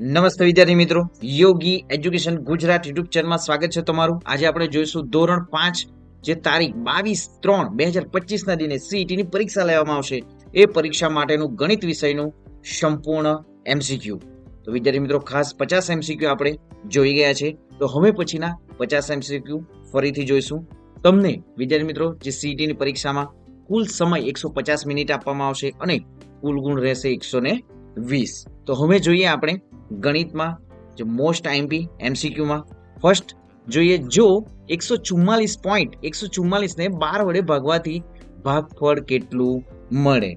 નમસ્તે વિદ્યાર્થી મિત્રો. યોગી એજ્યુકેશન ગુજરાત યુટ્યુબ ચેનલમાં સ્વાગત છે તમારું. આજે આપણે જોઈશું ધોરણ પાંચ, જે તારીખ બાવીસ ત્રણ બે હજાર પચીસના દિને CET ની પરીક્ષા લેવામાં આવશે. એ પરીક્ષા માટેનું ગણિત વિષયનું સંપૂર્ણ એમસીક્યુ તો વિદ્યાર્થી મિત્રો, ખાસ પચાસ એમસીક્યુ આપણે જોઈ ગયા છે. તો હવે પછીના પચાસ એમસીક્યુ ફરીથી જોઈશું. તમને વિદ્યાર્થી મિત્રો, જે CET ની પરીક્ષામાં કુલ સમય એકસો પચાસ મિનિટ આપવામાં આવશે અને કુલ ગુણ રહેશે એકસો ને વીસ. તો હવે જોઈએ આપણે ગણિતમાં, જે મોસ્ટ આઈએમપી એમસીક્યુમાં ફર્સ્ટ જોઈએ જો એકસો ચુમ્માલીસ પોઈન્ટ એકસો ચુમ્માલીસને બાર વડે ભાગવાથી ભાગફળ કેટલું મળે?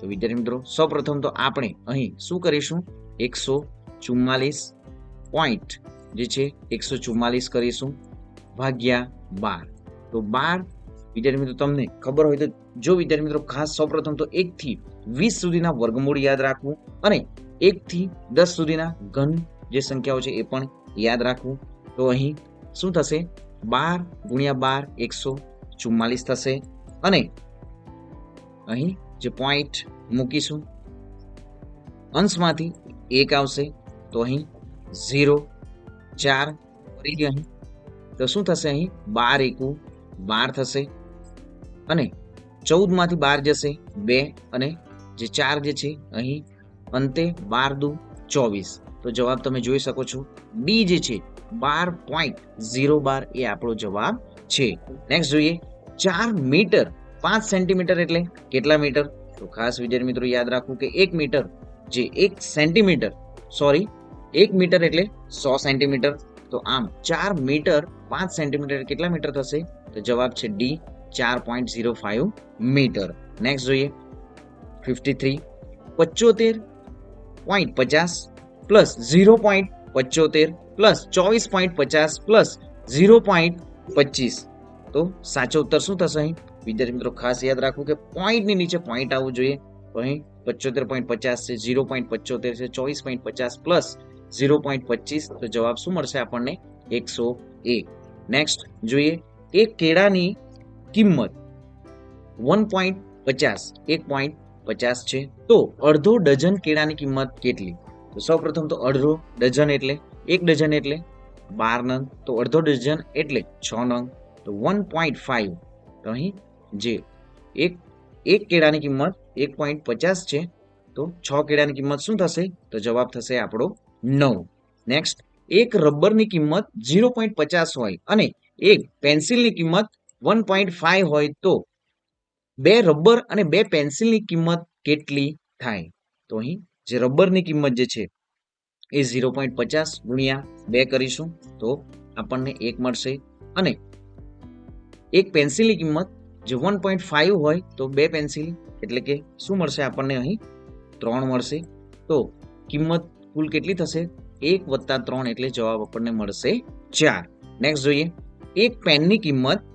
તો વિદ્યાર્થી મિત્રો, સૌપ્રથમ તો આપણે અહીં શું કરીશું? એકસો ચુમ્માલીસ પોઈન્ટ જે છે એકસો ચુમ્માલીસ કરીશું, ભાગ્યા બાર. તો બાર, વિદ્યાર્થી મિત્રો, તમને ખબર હોય તો જો વિદ્યાર્થી મિત્રો ખાસ સૌપ્રથમ તો એકથી વીસ સુધીના વર્ગમૂળ યાદ રાખવું અને એકથી દસ સુધીના ઘન જે સંખ્યાઓ છે એ પણ યાદ રાખવું. તો અહીં શું થશે? બાર ગુણ્યા બાર એકસો ચુમ્માલીસ થશે. અને અહીં જે પોઈન્ટ મૂકીશું, અંશમાંથી એક આવશે, તો અહીં ઝીરો ચાર ફરીથી અહીં. તો શું થશે અહીં? બાર એકુ, બાર થશે. અને ચૌદમાંથી બાર જશે, બે અને જે ચાર જે છે, અહીં અંતે બાર દુ ચોવીસ. તો જવાબ તમે જોઈ શકો છો. ડી જે છે, બાર પોઈન્ટ ઝીરો બાર એ આપણો જવાબ છે. નેક્સ્ટ જોઈએ. ચાર મીટર, પાંચ સેન્ટીમીટર એટલે કેટલા મીટર? તો ખાસ વિદ્યાર્થી મિત્રો યાદ રાખવું કે એક મીટર જે એક સેન્ટીમીટર સોરી એક મીટર એટલે સો સેન્ટીમીટર તો આમ ચાર મીટર, પાંચ સેન્ટીમીટર કેટલા મીટર થશે? તો જવાબ છે ડી, ચાર point zero five metre. Next જોઈએ. ફિફ્ટી થ્રી પચોતેર પોઈન્ટ પચાસ પ્લસ ઝીરો પોઈન્ટ પચોતેર પ્લસ ચોવીસ પોઈન્ટ પચાસ પ્લસ ઝીરો પોઈન્ટ પચીસ તો સાચો ઉત્તર શું થશે અહીં? વિદ્યાર્થી મિત્રો, ખાસ યાદ રાખવું કે પોઈન્ટની નીચે પોઈન્ટ આવવું જોઈએ. અહીં પચોતેર પોઈન્ટ પચાસ છે ઝીરો પોઈન્ટ પચોતેર છે ચોવીસ પોઈન્ટ પચાસ પ્લસ ઝીરો પોઈન્ટ પચીસ તો જવાબ શું મળશે આપણને? એકસો એક. નેક્સ્ટ જોઈએ એક કેળાની કિંમત વન પોઈન્ટ પચાસ એક પોઈન્ટ પચાસ છે. તો અડધો ડઝન કેળાની કિંમત કેટલી? તો સૌપ્રથમ તો અડધો ડઝન એટલે, એક ડઝન એટલે બાર નંગ. તો અડધો ડઝન એટલે છ નંગ. તો વન પોઈન્ટ ફાઈવ. તો અહીં જે એક એક કેળાની કિંમત એક પોઈન્ટ પચાસ છે, તો છ કેળાની કિંમત શું થશે? તો જવાબ થશે આપણો નવ. નેક્સ્ટ એક રબરની કિંમત ઝીરો પોઈન્ટ પચાસ હોય અને એક પેન્સિલની કિંમત વન પોઈન્ટ ફાઈવ હોય તો બે રબર અને બે પેન્સિલની કિંમત કેટલી થાય? તો અહીં જે રબરની કિંમત જે છે, એ ઝીરો પોઈન્ટ પચાસ ગુણ્યા બે કરીશું, તો આપણને એક મળશે. અને એક પેન્સિલની કિંમત જે વન પોઈન્ટ ફાઈવ હોય, તો બે પેન્સિલ એટલે કે શું મળશે આપણને અહીં? ત્રણ મળશે. તો કિંમત કુલ કેટલી થશે? એક વત્તા ત્રણ, એટલે જવાબ આપણને મળશે ચાર. નેક્સ્ટ જોઈએ. એક પેનની કિંમત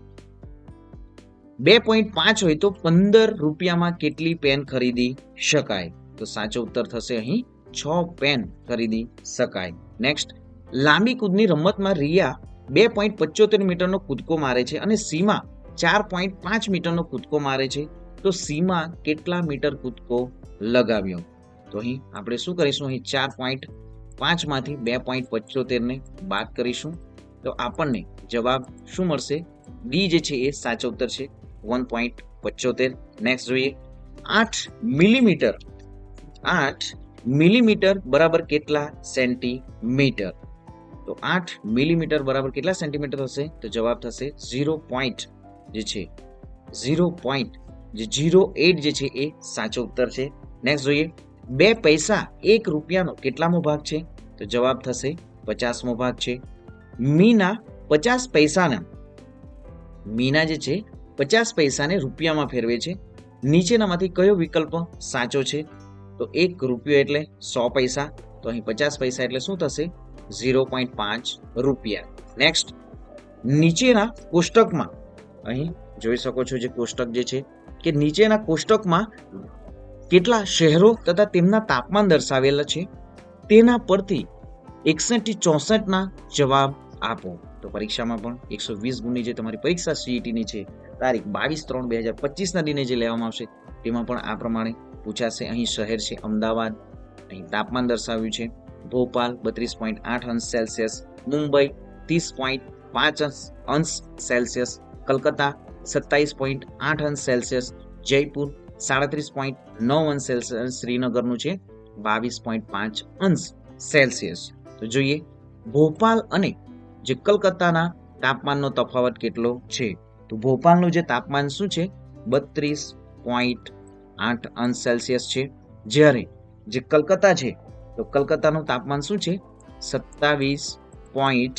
બે પોઈન્ટ પાંચ હોય તો પંદર રૂપિયામાં કેટલી પેન ખરીદી શકાય? તો સાચો ઉત્તર થશે અહીં છ પેન ખરીદી શકાય. નેક્સ્ટ લાંબી કૂદની રમતમાં રિયા બે પોઈન્ટ પચોતેર મીટરનો કૂદકો મારે છે અને સીમા ચાર પોઈન્ટ પાંચ મીટરનો કૂદકો મારે છે. તો સીમા કેટલા મીટર કૂદકો લગાવ્યો? તો અહીં આપણે શું કરીશું? અહીં ચાર પોઈન્ટ પાંચમાંથી બે પોઈન્ટ પચોતેરને બાદ કરીશું. તો આપણને જવાબ શું મળશે? ડી જે છે એ સાચો ઉત્તર છે. વન પોઈન્ટ પચોતેર નેક્સ્ટ જોઈએ. આઠ મિલીમીટર આઠ મિલીમીટર બરાબર કેટલા સેન્ટીમીટર તો આઠ મિલીમીટર બરાબર કેટલા સેન્ટીમીટર થશે? તો જવાબ થશે ઝીરો પોઈન્ટ જે છે ઝીરો પોઈન્ટ જે ઝીરો એટ જે છે, એ સાચો ઉત્તર છે. નેક્સ્ટ જોઈએ. બે પૈસા એક રૂપિયાનો કેટલામો ભાગ છે? તો જવાબ થશે પચાસમો ભાગ છે. મીના પચાસ પૈસાના. મીના જે છે પચાસ પૈસાને રૂપિયામાં ફેરવે છે. નીચેનામાંથી કયો વિકલ્પ સાચો છે? તો એક રૂપિયો એટલે સો પૈસા. તો અહીં પચાસ પૈસા એટલે શું થશે? ઝીરો પોઈન્ટ પાંચ રૂપિયા. નેક્સ્ટ, નીચેના કોષ્ટકમાં, અહીં જોઈ શકો છો જે કોષ્ટક જે છે, કે નીચેના કોષ્ટકમાં કેટલા શહેરો તથા તેમના તાપમાન દર્શાવેલા છે? તેના પરથી એકસઠથી ચોસઠના જવાબ આપો. તો પરીક્ષામાં પણ એકસો વીસ ગુણની જે તમારી પરીક્ષા સીઈટીની છે તારીખ બાવીસ ત્રણ બે હજાર પચીસના દિને જે લેવામાં આવશે, તેમાં પણ આ પ્રમાણે પૂછાશે. અહીં શહેર છે અમદાવાદ, અહીં તાપમાન દર્શાવ્યું છે. ભોપાલ બત્રીસ પોઈન્ટ આઠ અંશ સેલ્સિયસ, મુંબઈ ત્રીસ પોઈન્ટ પાંચ અંશ સેલ્સિયસ, કલકત્તા સત્તાવીસ પોઈન્ટ આઠ અંશ સેલ્સિયસ, જયપુર સાડત્રીસ પોઈન્ટ નવ અંશ સેલ્સિયસ શ્રીનગરનું છે બાવીસ પોઈન્ટ પાંચ અંશ સેલ્સિયસ. તો જોઈએ, ભોપાલ અને જે કલકત્તાના તાપમાનનો તફાવત કેટલો છે? તો ભોપાલનું જે તાપમાન શું છે? બત્રીસ પોઈન્ટ આઠ અંશ સેલ્સિયસ છે. જ્યારે જે કલકત્તા છે, તો કલકત્તાનું તાપમાન શું છે? સત્તાવીસ પોઈન્ટ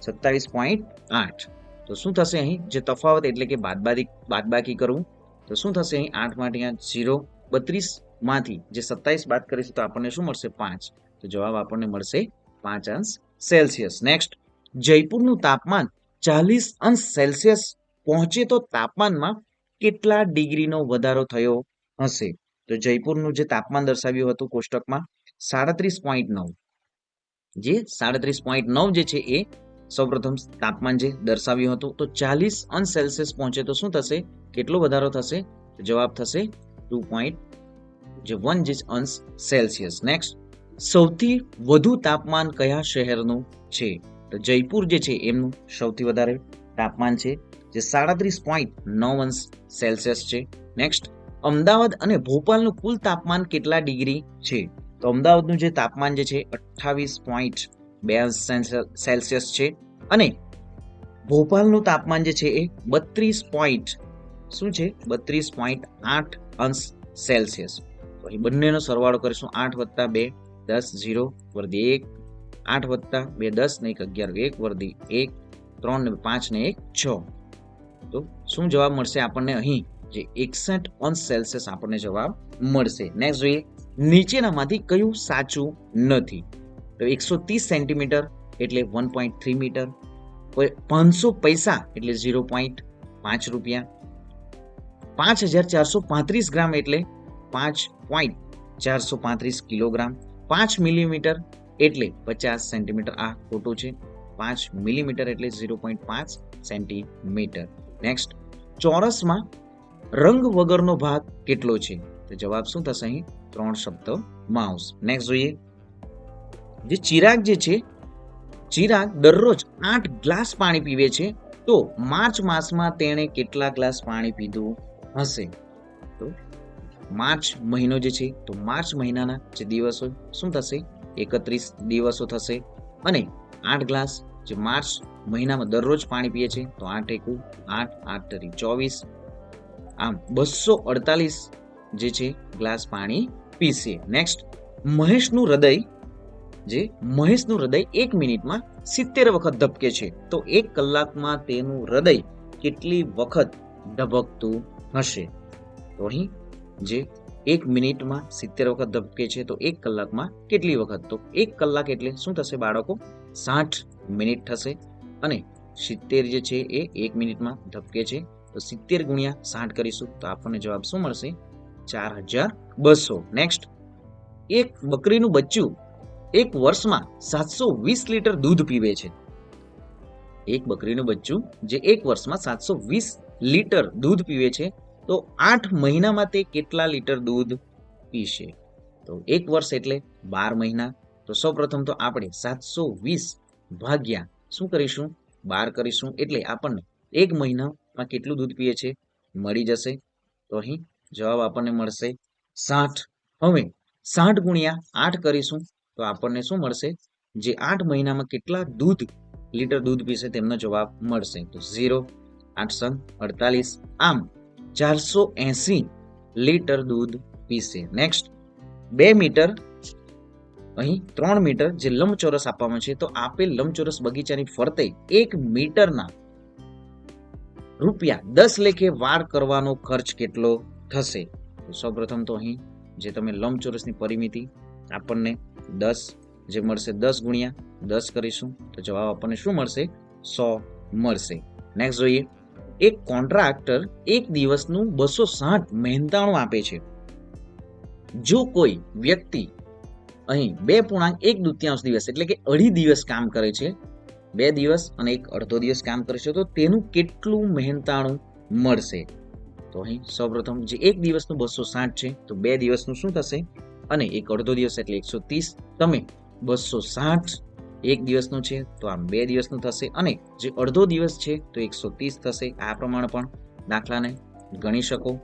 સત્તાવીસ પોઈન્ટ આઠ. તો શું થશે અહીં? જે તફાવત એટલે કે બાદબાદી બાદબાકી કરવું. તો શું થશે અહીં? આઠ માટે અહીંયા ઝીરો બત્રીસમાંથી જે સત્તાવીસ બાદ કરીશું તો આપણને શું મળશે? પાંચ. તો જવાબ આપણને મળશે પાંચ અંશ સેલ્સિયસ. નેક્સ્ટ, જયપુરનું તાપમાન ચાલીસ અંશ સેલ્સિયસ પહોંચે તો તાપમાનમાં કેટલા ડિગ્રીનો વધારો થયો હશે? તો જયપુરનું જે તાપમાન દર્શાવ્યું હતું કોષ્ટકમાં સાડત્રીસ પોઈન્ટ નવ. જે સાડત્રીસ પોઈન્ટ નવ જે છે એ સૌપ્રથમ તાપમાન જે દર્શાવ્યું હતું, તો ચાલીસ અંશ સેલ્સિયસ પહોંચે તો શું થશે? કેટલો વધારો થશે? જવાબ થશે ટુ પોઈન્ટ જે વન જે અંશ સેલ્સિયસ. નેક્સ્ટ. સૌથી વધુ તાપમાન કયા શહેરનું છે? તો જયપુર જે છે એમનું સૌથી વધારે તાપમાન છે જે સાડત્રીસ પોઈન્ટ નવ અંશ સેલ્સિયસ છે. નેક્સ્ટ અમદાવાદ અને ભોપાલનું કુલ તાપમાન કેટલા ડિગ્રી છે? તો અમદાવાદનું જે તાપમાન જે છે, અઠ્ઠાવીસ પોઈન્ટ બે અંશ સેલ્સિયસ છે. અને ભોપાલનું તાપમાન જે છે એ બત્રીસ પોઈન્ટ શું છે? બત્રીસ પોઈન્ટ આઠ અંશ સેલ્સિયસ. અહીં બંનેનો સરવાળો કરીશું. આઠ વત્તા બે, દસ, ઝીરો વર્ધી એક. આઠ વત્તા બે, દસ ને એક અગિયાર, એક વર્ધી એક. ત્રણ ને પાંચ ને એક, છ. તો શું જવાબ મળશે આપણને અહીં? જે એકસઠ અંશ સેલ્સિયસ આપણને જવાબ મળશે. નેક્સ્ટ જોઈએ, નીચેનામાંથી કયું સાચું નથી? તો એકસો ત્રીસ સેન્ટીમીટર એટલે વન પોઈન્ટ થ્રી મીટર પાંચસો પૈસા એટલે ઝીરો પોઈન્ટ પાંચ રૂપિયા. પાંચ હજાર ચારસો પાંત્રીસ ગ્રામ એટલે પાંચ પોઈન્ટ ચારસો પાંત્રીસ કિલોગ્રામ. પાંચ મિલીમીટર એટલે પચાસ સેન્ટીમીટર. આ ખોટું છે. પાંચ મિલીમીટર એટલે ઝીરો પોઈન્ટ પાંચ સેન્ટીમીટર. નેક્સ્ટ ચોરસમાં રંગ વગરનો ભાગ કેટલો છે? તો જવાબ શું થશે અહીં? ત્રણ શબ્દ માઉસ. નેક્સ્ટ જોઈએ. જે ચિરાગ જે છે, ચિરાગ દરરોજ આઠ ગ્લાસ પાણી પીવે છે, તો માર્ચ માસમાં તેણે કેટલા ગ્લાસ પાણી પીધું હશે? તો માર્ચ મહિનો જે છે, તો માર્ચ મહિનાના જે દિવસો, શું થશે? એકત્રીસ દિવસો થશે. અને આઠ ગ્લાસ જે માર્ચ મહિનામાં દરરોજ પાણી પીએ છે તો આઠ એકુ, આઠ આઠ તરી ચોવીસ. આમ બસો અડતાલીસ જે છે, ગ્લાસ પાણી પીશે નેક્સ્ટ મહેશનું હૃદય, જે મહેશનું હૃદય એક મિનિટમાં સિત્તેર વખત ધબકે છે. તો એક કલાકમાં તેનું હૃદય કેટલી વખત ધબકતું હશે? તો અહીં જે એક મિનિટમાં સિત્તેર વખત ધબકે છે, તો એક કલાકમાં કેટલી વખત? તો એક કલાક એટલે શું થશે બાળકો? સાઠ મિનિટ થશે. અને સિત્તેર જે છે એ એક મિનિટમાં ધબકે છે. તો સિત્તેર ગુણ્યા સાઠ કરીશું તો આપણને જવાબ શું મળશે? ચાર હજાર બસો. નેક્સ્ટ એક બકરીનું બચ્ચું એક વર્ષમાં સાતસો વીસ લીટર દૂધ પીવે છે. એક બકરીનું બચ્ચું જે એક વર્ષમાં સાતસો વીસ લીટર દૂધ પીવે છે, તો આઠ મહિનામાં તે કેટલા લીટર દૂધ પીશે? તો એક વર્ષ એટલે બાર મહિના. તો સૌપ્રથમ તો આપણે સાતસો વીસ ભાગ્યા શું કરીશું? બાર કરીશું. એટલે આપણને એક મહિનામાં કેટલું દૂધ પીએ છે મળી જશે. તો અહીં જવાબ આપણને મળશે સાઠ. હવે સાઠ ગુણ્યા આઠ કરીશું તો આપણને શું મળશે? જે આઠ મહિનામાં કેટલા દૂધ, લીટર દૂધ પીશે તેમનો જવાબ મળશે. તો ઝીરો, આઠસો અડતાલીસ. આમ ચારસો એસી લીટર દૂધ પીશે. નેક્સ્ટ બે મીટર અહીં ત્રણ મીટર જે લંબચોરસ આપવામાં છે, તો આપેલ લંબચોરસ બગીચાની ફરતે એક મીટરના રૂપિયા દસ લેખે વાર કરવાનો ખર્ચ કેટલો થશે? સૌપ્રથમ તો અહીં જે તમે લંબચોરસની પરિમિતિ આપણને દસ જે મળશે દસ ગુણ્યા દસ કરીશું, તો જવાબ આપણને શું મળશે? સો મળશે. નેક્સ્ટ જોઈએ. એક કોન્ટ્રાક્ટર એક દિવસનું બસો સાઠ મહેનતાણું આપે છે. જો કોઈ વ્યક્તિ અહીં બે પૂર્ણાંક એક દુત્યાંશ દિવસ એટલે કે અઢી દિવસ કામ કરે છે. બે દિવસ અને એક અડધો દિવસ કામ કરશે તો તેનું કેટલું મહેનતાણું મળશે? તો અહીં સૌપ્રથમ જે એક દિવસનું બસો સાઠ છે, તો બે દિવસનું શું થશે? અને એક અડધો દિવસ એટલે એકસો ત્રીસ. તમે બસો સાઠ એક દિવસનું છે, તો આ બે દિવસનું થશે. અને જે અડધો દિવસ છે, તો એકસો ત્રીસ થશે. આ પ્રમાણે પણ દાખલાને ગણી શકો.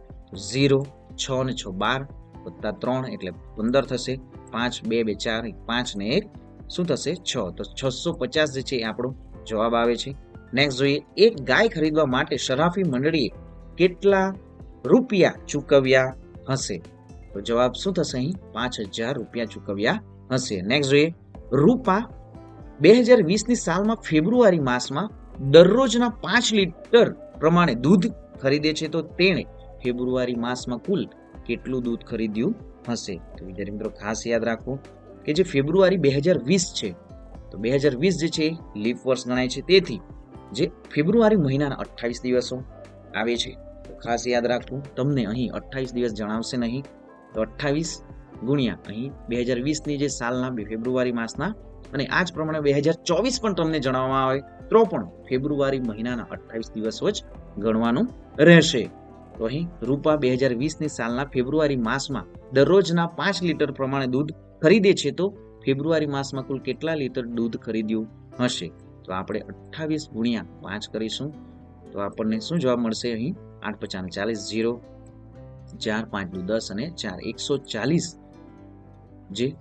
ઝીરો, છ ને છ બાર વત્તા ત્રણ એટલે પંદર થશે. પાંચ, બે બે, ચાર પાંચ ને એક, શું થશે? છ. તો છસો પચાસ જે છે એ આપણો જવાબ આવે છે. નેક્સ્ટ જોઈએ, એક ગાય ખરીદવા માટે શરાફી મંડળીએ કેટલા રૂપિયા ચૂકવ્યા હશે? તો જવાબ શું થશે અહીં? પાંચ હજાર રૂપિયા ચૂકવ્યા હશે. નેક્સ્ટ જોઈએ, રૂપા બે હજાર વીસની સાલમાં ફેબ્રુઆરી માસમાં દરરોજના પાંચ લીટર પ્રમાણે દૂધ ખરીદે છે. તો તેણે ફેબ્રુઆરી માસમાં કુલ કેટલું દૂધ ખરીદ્યું? હશે તો વિદ્યાર્થી મિત્રો, ખાસ યાદ રાખવું કે જે ફેબ્રુઆરી બે હજાર વીસ છે, તો બે હજાર વીસ જે છે, લીપ વર્ષ ગણાય છે. તેથી જે ફેબ્રુઆરી મહિનાના અઠ્ઠાવીસ દિવસો આવે છે, તો ખાસ યાદ રાખવું તમને અહીં અઠ્ઠાવીસ દિવસ જણાવશે નહીં. તો અઠ્ઠાવીસ ગુણ્યા અહીં બે હજાર વીસની જે સાલના ફેબ્રુઆરી માસના, અને આ જ પ્રમાણે બે હજાર ચોવીસ પણ તમને જણાવવામાં આવે, તો પણ ફેબ્રુઆરી મહિનાના અઠ્ઠાવીસ દિવસો જ ગણવાનું રહેશે. તો અહીં રૂપા બે હજાર વીસની સાલના ફેબ્રુઆરી માસમાં દરરોજના પાંચ લીટર પ્રમાણે દૂધ ખરીદે છે તો ફેબ્રુઆરી માસમાં કુલ કેટલા લીટર દૂધ ખરીદ્યું હશે? તો આપણે અઠ્ઠાવીસ ગુણ્યા પાંચ કરીશું. તો આપણને શું જવાબ મળશે અહીં? આઠ પચાસ ચાલીસ, ઝીરો, ચાર, પાંચ દુ દસ અને ચાર, એકસો ચાલીસ જે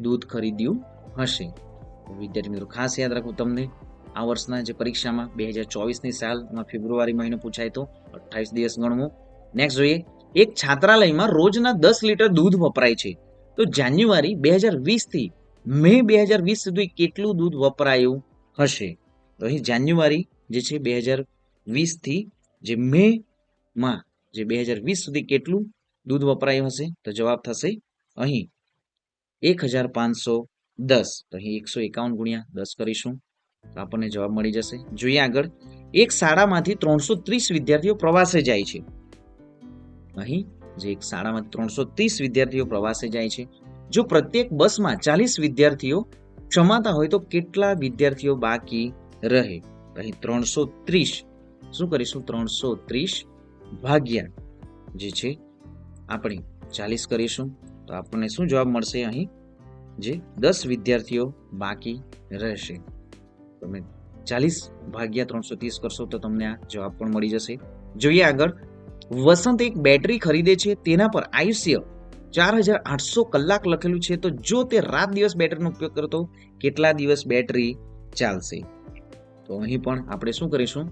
દૂધ ખરીદ્યું હશે. વિદ્યાર્થી મિત્રો, ખાસ યાદ રાખવું તમને આ વર્ષના જે પરીક્ષામાં બે હજાર ચોવીસની સાલમાં ફેબ્રુઆરી મહિનો પૂછાય તો અઠ્ઠાવીસ દિવસ ગણવું. નેક્સ્ટ જોઈએ, એક છાત્રાલયમાં રોજના દસ લીટર દૂધ વપરાય છે. તો જાન્યુઆરી બે હજાર વીસથી મે બે હજાર વીસ સુધી કેટલું દૂધ વપરાયું હશે? તો અહીં જાન્યુઆરી જે છે બે હજાર વીસથી જે મેમાં જે બે હજાર વીસ સુધી કેટલું દૂધ વપરાયું હશે? તો જવાબ થશે અહીં એક હજાર પાંચસો દસ. તો અહીં એકસો એકાવન ગુણ્યા દસ કરીશું. આપણને જવાબ મળી જશે. જોઈએ આગળ. એક શાળામાંથી ત્રણસો ત્રીસ વિદ્યાર્થીઓ પ્રવાસે જાય છે. અહીં જે એક શાળામાં ત્રણસો ત્રીસ વિદ્યાર્થીઓ પ્રવાસે જાય છે. જો પ્રત્યેક બસમાં ચાલીસ વિદ્યાર્થીઓ ક્ષમાતા હોય તો કેટલા વિદ્યાર્થીઓ બાકી રહે? અહીં ત્રણસો ત્રીસ. શું કરીશું? ત્રણસો ત્રીસ ભાગ્યા જે છે, આપણે ચાલીસ કરીશું. તો આપણને શું જવાબ મળશે અહીં? જે દસ વિદ્યાર્થીઓ બાકી રહેશે. તમે ચાલીસ ભાગ્યા ત્રણસો ત્રીસ કરશો તો તમને આ જવાબ પણ મળી જશે. જોઈએ આગળ. વસંત એક બેટરી ખરીદે છે, તેના પર આયુષ્ય ચાર હજાર આઠસો કલાક લખેલું છે. તો જો તે રાત દિવસ બેટરીનો ઉપયોગ કરતો, કેટલા દિવસ બેટરી ચાલશે? તો અહીં પણ આપણે શું કરીશું?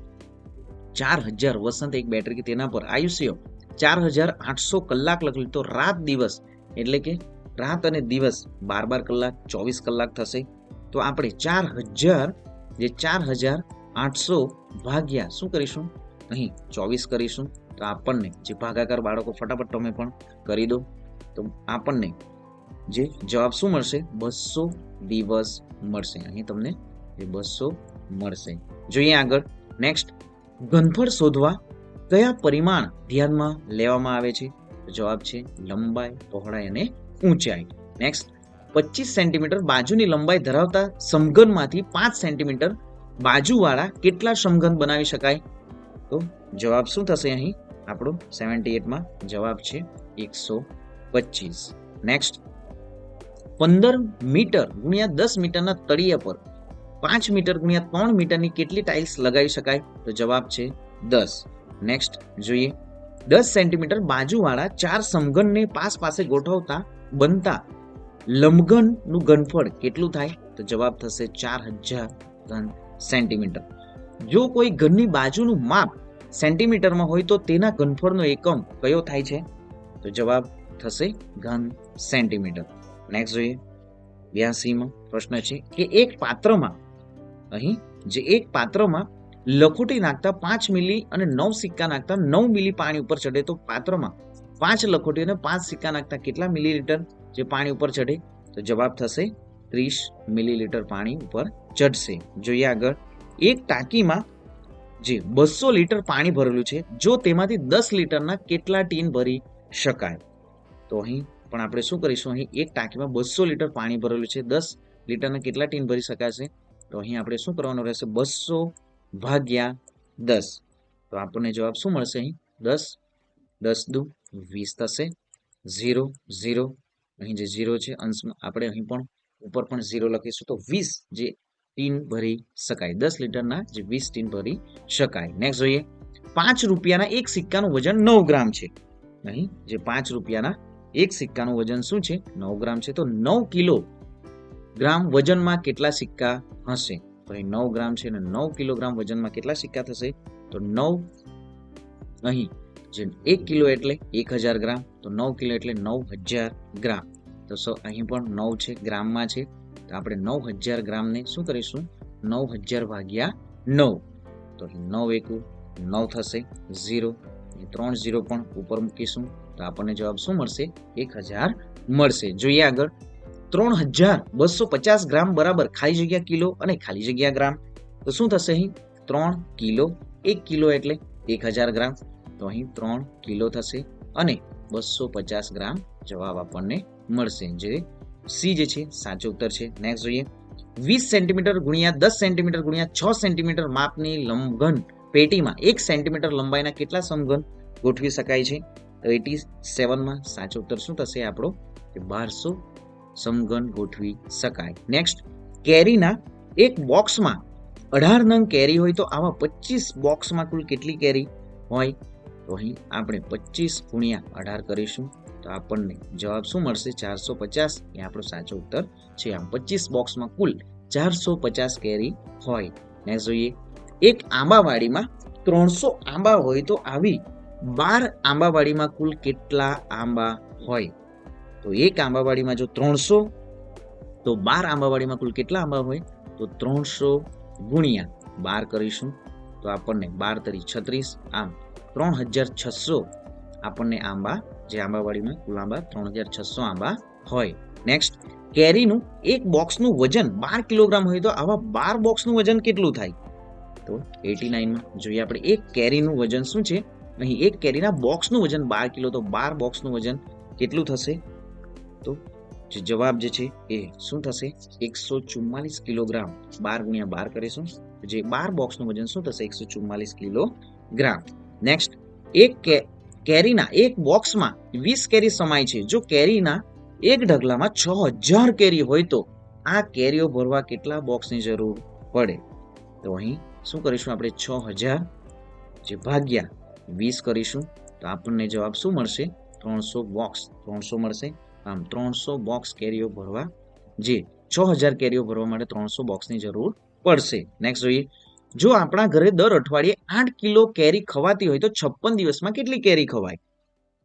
ચાર હજાર વસંત એક બેટરી કે તેના પર આયુષ્ય ચાર હજાર આઠસો કલાક લખેલું. તો રાત દિવસ, એટલે કે રાત અને દિવસ બાર બાર કલાક, ચોવીસ કલાક થશે. તો આપણે ચાર હજાર જે ચાર હજાર આઠસો ભાગ્યા શું કરીશું? અહીં ચોવીસ કરીશું. તો આપણને જે ભાગાકાર બાળકો ફટાફટ તમે પણ કરી દો. તો આપણને જે જવાબ શું મળશે? બસો દિવસ મળશે. અહીં તમને જે બસો મળશે. જોઈએ આગળ. નેક્સ્ટ ઘનફળ શોધવા કયા પરિમાણ ધ્યાનમાં લેવામાં આવે છે? જવાબ છે લંબાઈ, પહોળાઈ અને ઊંચાઈ. નેક્સ્ટ પચીસ સેન્ટીમીટર બાજુની લંબાઈ ધરાવતા સમઘનમાંથી પાંચ સેન્ટીમીટર બાજુવાળા કેટલા સમઘન બનાવી શકાય? તો જવાબ શું થશે અહીં? આપણો સેવન્ટી એટમાં જવાબ છે એકસો પચીસ. નેક્સ્ટ પંદર મીટર ગુણ્યા દસ મીટરના તળિયા પર પાંચ મીટર ગુણ્યા ત્રણ મીટરની કેટલી ટાઇલ્સ લગાવી શકાય? તો જવાબ છે દસ. નેક્સ્ટ જોઈએ. દસ સેન્ટીમીટર બાજુવાળા ચાર સમઘનને પાસ પાસે ગોઠવતા બનતા લંબઘનનું ઘનફળ કેટલું થાય? તો જવાબ થશે ચાર હજાર ઘન સેન્ટીમીટર. જો કોઈ ઘનની બાજુનું માપ સેન્ટીમીટરમાં હોય તો તેના ઘનફળનો એકમ કયો થાય છે? તો જવાબ થશે ઘન સેન્ટીમીટર. નેક્સ્ટ જોઈએ. બ્યાસીમાં પ્રશ્ન છે કે એક પાત્રમાં, અહીં જે એક પાત્રમાં લખોટી નાખતા પાંચ મિલી અને નવ સિક્કા નાખતા નવ મિલી પાણી ઉપર ચડે તો પાત્રમાં પાંચ લખોટી અને પાંચ સિક્કા નાખતા કેટલા મિલીલીટર? જે પાણી ઉપર ચઢે, તો જવાબ થશે ત્રીસ મિલીલીટર પાણી ઉપર ચઢશે. જોઈએ આગળ. એક ટાંકીમાં જે બસો લીટર પાણી ભરેલું છે, જો તેમાંથી દસ લીટરના કેટલા ટીન ભરી શકાય? તો અહીં પણ આપણે શું કરીશું? અહીં એક ટાંકીમાં બસો લીટર પાણી ભરેલું છે, દસ લીટરના કેટલા ટીન ભરી શકાશે? તો અહીં આપણે શું કરવાનું રહેશે? બસો ભાગ્યા દસ. તો આપણને જવાબ શું મળશે અહીં? દસ દસ દુ વીસ થશે, ઝીરો ઝીરો અહીં જે ઝીરો છે, અંશમાં આપણે અહીં પણ ઉપર પણ ઝીરો લખીશું. તો વીસ જે ટીન ભરી શકાય. દસ લીટરના જે વીસ ટીન ભરી શકાય. નેક્સ્ટ જોઈએ. પાંચ રૂપિયાના એક સિક્કાનું વજન નવ ગ્રામ છે. અહીં જે પાંચ રૂપિયાના એક સિક્કાનું વજન શું છે? નવ ગ્રામ છે. તો નવ કિલો ગ્રામ વજનમાં કેટલા સિક્કા હશે? તો અહીં નવ ગ્રામ છે અને નવ કિલોગ્રામ વજનમાં કેટલા સિક્કા થશે? તો નવ અહીં જે એક કિલો એટલે એક હજાર ગ્રામ, તો નવ કિલો એટલે નવ હજાર ગ્રામ. તો સો, અહીં પણ નવ છે, ગ્રામમાં છે. તો આપણે નવ હજાર ગ્રામને શું કરીશું? નવ હજાર ભાગ્યા નવ. તો નવ એકુ, નવ થશે, ઝીરો. ત્રણ ઝીરો પણ ઉપર મૂકીશું. તો આપણને જવાબ શું મળશે? એક હજાર મળશે. જોઈએ આગળ. ત્રણ હજાર બસો પચાસ ગ્રામ બરાબર ખાલી જગ્યા કિલો અને ખાલી જગ્યા ગ્રામ. તો શું થશે અહીં? ત્રણ કિલો, એક કિલો એટલે એક હજાર ગ્રામ. તો અહીં ત્રણ કિલો થશે અને બસો પચાસ ગ્રામ જવાબ આપણને મળશે. જે સી જે છે, સાચો ઉત્તર છે. નેક્સ્ટ જોઈએ. વીસ સેન્ટીમીટર ગુણ્યા દસ સેન્ટીમીટર ગુણ્યા છ સેન્ટીમીટર માપની લંબઘન. પેટીમાં એક સેન્ટીમીટર લંબાઈના કેટલા સમઘન? ગોઠવી શકાય છે. તો એટી સેવનમાં સાચો ઉત્તર શું થશે આપણો? કે બારસો સમઘન ગોઠવી શકાય. નેક્સ્ટ કેરીના એક બોક્સમાં અઢાર નંગ કેરી હોય તો આવા પચીસ બોક્સમાં કુલ કેટલી કેરી હોય? તો અહીં આપણે પચીસ ગુણ્યા અઢાર કરીશું. તો આપણને જવાબ શું મળશે? ચારસો પચાસ. એ આપણો સાચો ઉત્તર છે. આમ પચીસ બોક્સમાં કુલ ચારસો પચાસ કેરી હોય. નેક્સ્ટ જોઈએ. એક આંબાવાડીમાં ત્રણસો આંબા હોય તો આવી બાર આંબાવાડીમાં કુલ કેટલા આંબા હોય? તો એક આંબાવાડીમાં જો ત્રણસો, તો બાર આંબાવાડીમાં કુલ કેટલા આંબા હોય? તો ત્રણસો ગુણ્યા બાર કરીશું. તો આપણને બાર તરી છત્રીસ. આમ ત્રણ હજાર છસો આપણને આંબા, જે આંબાવાડીમાં કુલ આંબા, ત્રણ હજાર છસો આંબા હોય. નેક્સ્ટ કેરીનું એક બોક્સનું વજન બાર કિલોગ્રામ હોય તો આવા બાર બોક્સનું વજન કેટલું થાય? તો એટી નાઇનમાં જોઈએ આપણે, એક કેરીનું વજન શું છે? અહીં એક કેરીના બોક્સનું વજન બાર કિલો, તો બાર બોક્સનું વજન કેટલું થશે? તો જે જવાબ જે છે એ શું થશે? એકસો ચુમ્માલીસ કિલોગ્રામ. બાર ગુણ્યા બાર કરીશું. જે બાર બોક્સનું વજન શું થશે? એકસો ચુમ્માલીસ કિલોગ્રામ. નેક્સ્ટ એક કેરીના એક બોક્સમાં વીસ કેરી સમાય છે. જો કેરીના એક ઢગલામાં છ હજાર કેરી હોય તો આ કેરીઓ ભરવા કેટલા બોક્સની જરૂર પડે? તો અહીં શું કરીશું આપણે? છ હજાર જે ભાગ્યા વીસ કરીશું. તો આપણને જવાબ શું મળશે? ત્રણસો બોક્સ ત્રણસો મળશે. આમ ત્રણસો બોક્સ કેરીઓ ભરવા જે છ હજાર કેરીઓ ભરવા માટે ત્રણસો બોક્સની જરૂર પડશે. નેક્સ્ટ જોઈએ. જો આપણા ઘરે દર અઠવાડિયે આઠ કિલો કેરી ખવાતી હોય તો છપ્પન દિવસમાં કેટલી કેરી ખવાય?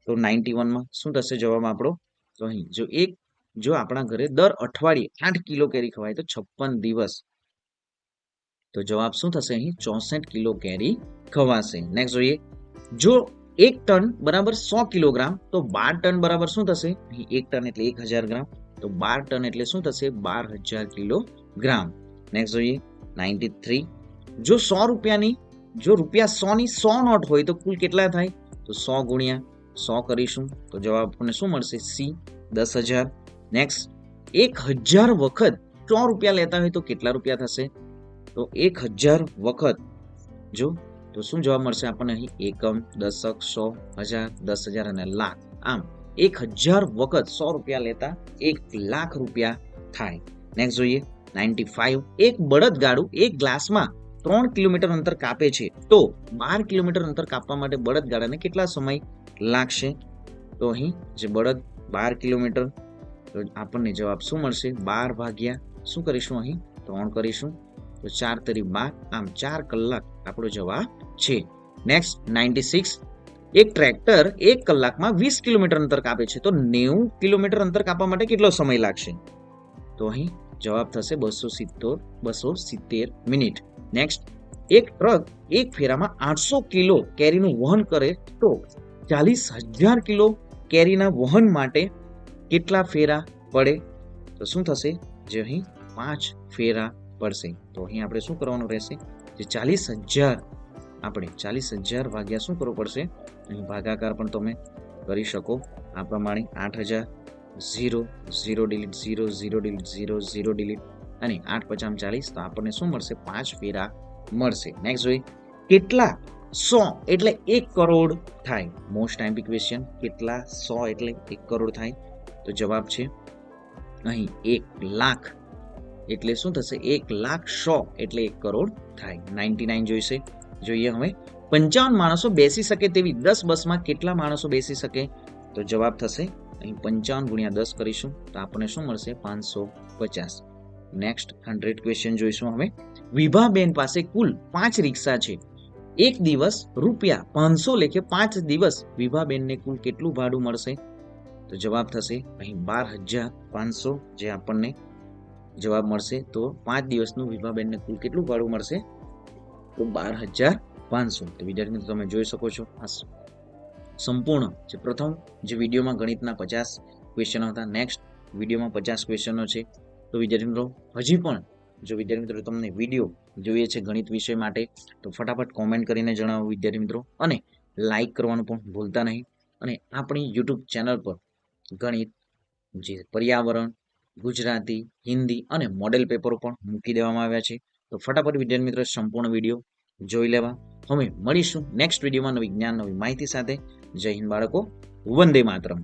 તો નાઇન્ટી વનમાં શું થશે જવાબ આપણો? તો અહીં જો એક, જો આપણા ઘરે દર અઠવાડિયે આઠ કિલો કેરી ખવાય તો છપ્પન દિવસ. તો જવાબ શું થશે અહીં? ચોસઠ કિલો કેરી ખવાશે. નેક્સ્ટ જોઈએ. જો એક ટન બરાબર સો કિલોગ્રામ, તો બાર ટન બરાબર શું થશે? અહીં એક ટન એટલે એક હજાર ગ્રામ. તો બાર ટન એટલે શું થશે? બાર હજાર કિલોગ્રામ. નેક્સ્ટ જોઈએ. નાઇન્ટી થ્રી જો સો રૂપિયાની, જો રૂપિયા સોની સો નોટ હોય તો કુલ કેટલા થાય? તો સો ગુણ્યા સો કરીશું. તો જવાબ આપણને શું મળશે? સી, દસ હજાર. નેક્સ્ટ એક હજાર વખત સો રૂપિયા લેતા હોય તો કેટલા રૂપિયા થશે? તો એક હજાર વખત. જો, તો શું જવાબ મળશે આપણને અહીં? એકમ, દશક, સો, હજાર, દસ હજાર અને લાખ. આમ, એક હજાર વખત સો રૂપિયા લેતા એક લાખ રૂપિયા થાય. નેક્સ્ટ જોઈએ. નાઇન્ટી ફાઇવ એક બળદ ગાડું એક ગ્લાસમાં ત્રણ કિલોમીટર અંતર કાપે છે. તો બાર કિલોમીટર અંતર કાપવા માટે બળદ ગાડાને કેટલા સમય લાગશે? તો અહીં જે બળદ બાર કિલોમીટર, તો આપણને જવાબ શું મળશે? બાર ભાગ્યા, શું કરીશું અહીં? ત્રણ કરીશું. તો ચાર તરી બાર, આમ ચાર કલાક આપણો જવાબ છે. નેક્સ્ટ નાઇન્ટી સિક્સ એક ટ્રેક્ટર એક કલાકમાં વીસ કિલોમીટર અંતર કાપે છે. તો નેવું કિલોમીટર અંતર કાપવા માટે કેટલો સમય લાગશે? તો અહીં જવાબ થશે બસો સિત્તોર, બસો સિત્તેર મિનિટ. નેક્સ્ટ એક ટ્રક એક ફેરામાં આઠસો કિલો કેરીનું વહન કરે તો ચાલીસ હજાર કિલો કેરીના વહન માટે કેટલા ફેરા પડે? તો શું થશે? જે અહીં પાંચ ફેરા પડશે. તો અહીં આપણે શું કરવાનું રહેશે? જે ચાલીસ હજાર, આપણે ચાલીસ હજાર ભાગ્યા શું કરવું પડશે? અહીં ભાગાકાર પણ તમે કરી શકો. આ પ્રમાણે આઠ હજાર, zero zero delete, zero zero delete, zero zero delete. અને આઠ પચામ ચાલીસ, તો આપણને શું મળશે? પાંચ ફેરા મળશે. નેક્સ્ટ જોઈએ. કેટલા સો એટલે એક કરોડ થાય? મોસ્ટ ટાઈમ્પિક ક્વેશ્ચન કેટલા સો એટલે એક કરોડ થાય? તો જવાબ છે અહીં એક લાખ. એટલે શું થશે? એક લાખ સો એટલે એક કરોડ થાય. નાઇન્ટી નાઇન જોઈશે. જોઈએ હવે. પંચાવન માણસો બેસી શકે તેવી દસ બસમાં કેટલા માણસો બેસી શકે? તો જવાબ થશે. અહીં પંચાવન ગુણ્યા દસ કરીશું. તો આપણને શું મળશે? પાંચસો પચાસ. નેક્સ્ટ હંડ્રેડ ક્વેશ્ચન જોઈશું હવે. વિભાબેન પાસે કુલ પાંચ રિક્ષા છે. એક દિવસ રૂપિયા પાંચસો લેખે પાંચ દિવસ વિભાબેનને કુલ કેટલું ભાડું મળશે? તો જવાબ થશે અહીં બાર હજાર પાંચસો જે આપણને જવાબ મળશે. તો પાંચ દિવસનું વિભાબેનને કુલ કેટલું ભાડું મળશે? તો બાર હજાર પાંચસો. તો વિદ્યાર્થી મિત્રો, તમે જોઈ શકો છો આ સંપૂર્ણ જે પ્રથમ જે વિડીયોમાં ગણિતના પચાસ ક્વેશ્ચનો હતા. નેક્સ્ટ વિડીયોમાં પચાસ ક્વેશ્ચનો છે. તો વિદ્યાર્થી મિત્રો, હજી પણ જો વિદ્યાર્થી મિત્રો તમને વીડિયો જોઈએ છે ગણિત વિષય માટે, તો ફટાફટ કોમેન્ટ કરીને જણાવો વિદ્યાર્થી મિત્રો. અને લાઈક કરવાનું પણ ભૂલતા નહીં. અને આપણી યુટ્યુબ ચેનલ પર ગણિત, જે પર્યાવરણ, ગુજરાતી, હિન્દી અને મોડેલ પેપરો પણ મૂકી દેવામાં આવ્યા છે. તો ફટાફટ વિદ્યાર્થી મિત્રો સંપૂર્ણ વીડિયો જોઈ લેવા. અમે મળીશું નેક્સ્ટ વિડીયોમાં નવી જ્ઞાન, નવી માહિતી સાથે. જય હિન્દ બાળકો. વંદે માતરમ.